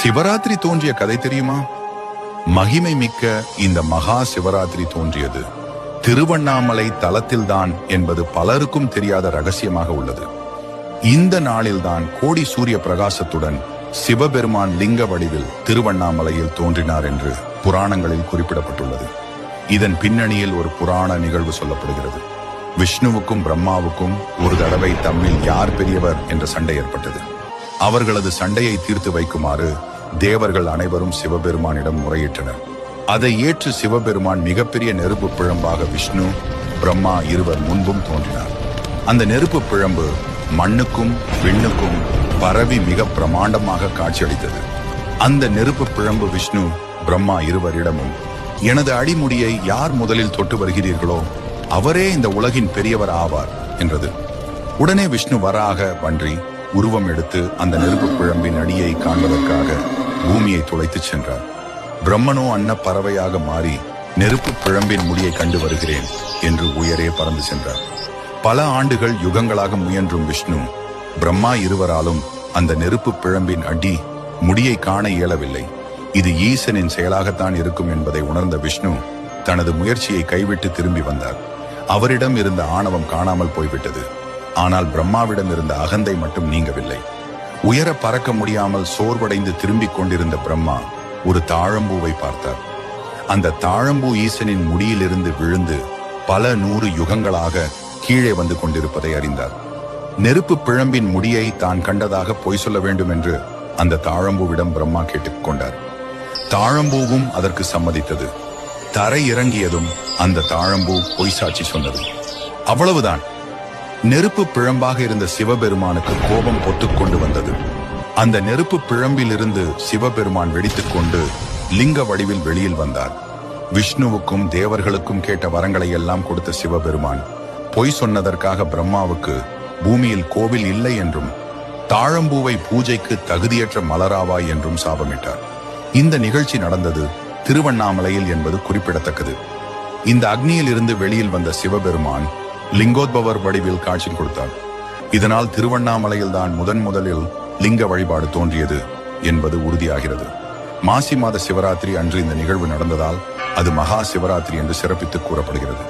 சிவராத்திரி தோன்றிய கதை தெரியுமா? மகிமை மிக்க இந்த மகா சிவராத்திரி தோன்றியது. திருவண்ணாமலை தலத்தில்தான் என்பது பலருக்கும் தெரியாத ரகசியமாக உள்ளது. இந்த நாளில்தான் கோடி சூரிய பிரகாசத்துடன் சிவபெருமான் லிங்க வடிவில் திருவண்ணாமலையில் தோன்றினார் என்று புராணங்களில் குறிப்பிடப்பட்டுள்ளது. இதன் பின்னணியில் ஒரு புராண நிகழ்வு சொல்லப்படுகிறது. விஷ்ணுவுக்கும் பிரம்மாவுக்கும் ஒரு தடவை தம்மில் யார் பெரியவர் என்ற சண்டை ஏற்பட்டது. அவர்களது சண்டையை தீர்த்து வைக்குமாறு தேவர்கள் அனைவரும் சிவபெருமானிடம் முறையிட்டனர். அதை ஏற்று சிவபெருமான் மிகப்பெரிய நெருப்பு பிழம்பாக விஷ்ணு பிரம்மா இருவர் முன்பும் தோன்றினார். அந்த நெருப்பு பிழம்பு மண்ணுக்கும் விண்ணுக்கும் பரவி மிக பிரமாண்டமாக காட்சியளித்தது. அந்த நெருப்பு பிழம்பு விஷ்ணு பிரம்மா இருவரிடமும் எனது அடிமுடியை யார் முதலில் தொட்டு வருகிறீர்களோ அவரே இந்த உலகின் பெரியவர் ஆவார் என்றது. உடனே விஷ்ணு வராக பன்றி உருவம் எடுத்து அந்த நெருப்பு பிழம்பின் அடியை காண்பதற்காக பூமியை துளைத்துச் சென்றார். பிரம்மனோ அன்ன பறவையாக மாறி நெருப்பு பிழம்பின் முடியை கண்டு வருகிறேன் என்று உயரே பறந்து சென்றார். பல ஆண்டுகள் யுகங்களாக முயன்றும் விஷ்ணு பிரம்மா இருவராலும் அந்த நெருப்பு பிழம்பின் அடி முடியை காண இயலவில்லை. இது ஈசனின் செயலாகத்தான் இருக்கும் என்பதை உணர்ந்த விஷ்ணு தனது முயற்சியை கைவிட்டு திரும்பி வந்தார். அவரிடம் இருந்த ஆணவம் காணாமல் போய்விட்டது. ஆனால் பிரம்மாவிடம் இருந்த அகந்தை மட்டும் நீங்கவில்லை. உயர பறக்க முடியாமல் சோர்வடைந்து திரும்பிக் கொண்டிருந்த பிரம்மா ஒரு தாழம்பூவை பார்த்தார். அந்த தாழம்பூ ஈசனின் முடியிலிருந்து விழுந்து பல நூறு யுகங்களாக கீழே வந்து கொண்டிருப்பதை அறிந்தார். நெருப்பு பிழம்பின் முடியை தான் கண்டதாக பொய் சொல்ல வேண்டும் என்று அந்த தாழம்பூவிடம் பிரம்மா கேட்டுக்கொண்டார் தாழம்பூவும் அதற்கு சம்மதித்தது. தரை இறங்கியதும் அந்த தாழம்பூ பொய் சாட்சி சொன்னது. அவ்வளவுதான். நெருப்பு பிழம்பாக இருந்த சிவபெருமானுக்கு கோபம் பொத்துக்கொண்டு வந்தது. அந்த நெருப்பு பிழம்பிலிருந்து சிவபெருமான் வெடித்துக் கொண்டு லிங்க வடிவில் வெளியில் வந்தார். விஷ்ணுவுக்கும் தேவர்களுக்கும் கேட்ட வரங்களை எல்லாம் கொடுத்த சிவபெருமான் பொய் சொன்னதற்காக பிரம்மாவுக்கு பூமியில் கோவில் இல்லை என்றும் தாழம்பூவை பூஜைக்கு தகுதியற்ற மலராவாய் என்றும் சாபமிட்டார். இந்த நிகழ்ச்சி நடந்தது திருவண்ணாமலையில் என்பது குறிப்பிடத்தக்கது. இந்த அக்னியில் இருந்து வெளியில் வந்த சிவபெருமான் லிங்கோத்பவர் வடிவில் காட்சி கொடுத்தார். இதனால் திருவண்ணாமலையில் தான் முதன் முதலில் லிங்க வழிபாடு தோன்றியது என்பது உறுதியாகிறது. மாசி மாத சிவராத்திரி அன்று இந்த நிகழ்வு நடந்ததால் அது மகா சிவராத்திரி என்று சிறப்பித்து கூறப்படுகிறது.